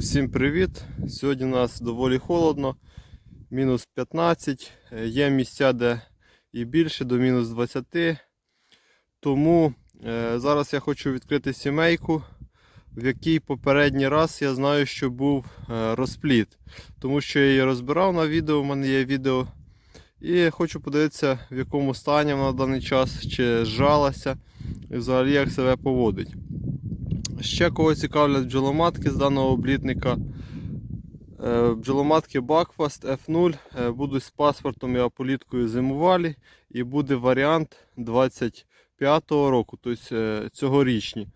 Усім привіт! Сьогодні у нас доволі холодно, мінус 15, е, є місця, де і більше, до мінус 20. Тому е, зараз я хочу відкрити сімейку в якій попередній раз я знаю, що був е, розпліт. Тому що я її розбирав на відео, у мене є відео. І хочу подивитися, в якому стані вона на даний час, чи зжалася і взагалі як себе поводить. Ще кого цікавлять бджоломатки з даного облітника. Е, Бджоломатки Buckfast F0 е, будуть з паспортом і аполіткою зимувалі. І буде варіант 25-го року, тобто цьогорічні.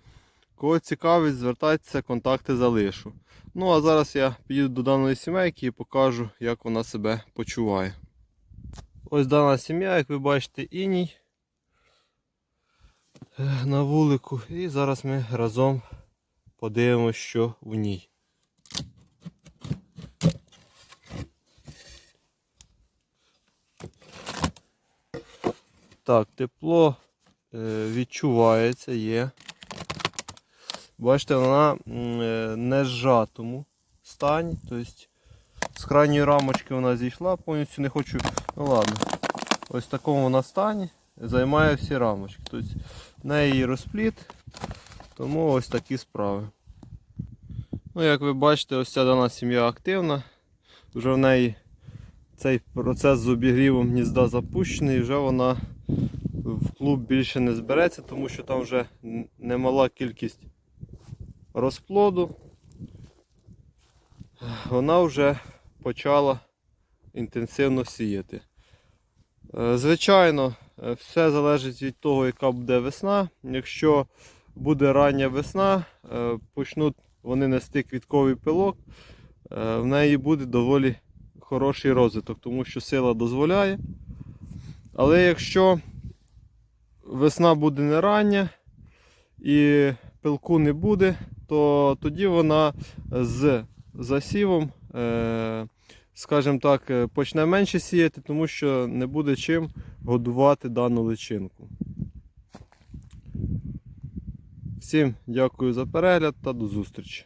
Кого цікавить, звертайтеся, контакти залишу. Ну а зараз я підійду до даної сімейки і покажу, як вона себе почуває. Ось дана сім'я, як ви бачите, іній на вулику. І зараз ми разом подивимося, що в ній. Так, тепло е, відчувається, є. Бачите, вона е, не зжатому стані. Тобто з крайньої рамочки вона зійшла, повністю не хочу. Ну ладно. Ось такому вона стані. Займає всі рамочки. Тобто в неї розпліт, тому ось такі справи. Ну, як ви бачите, ось ця дана сім'я активна. Вже в неї цей процес з обігрівом гнізда запущений, і вже вона в клуб більше не збереться, тому що там вже немала кількість розплоду. Вона вже почала інтенсивно сіяти. Е, Звичайно, е, все залежить від того, яка буде весна. Якщо буде рання весна, е, почнуть вони нести квітковий пилок, в неї буде доволі хороший розвиток, тому що сила дозволяє. Але якщо весна буде не рання і пилку не буде, то тоді вона з засівом, е, скажімо так, е, почне менше сіяти, тому що не буде чим годувати дану личинку. Всім дякую за перегляд та до зустрічі.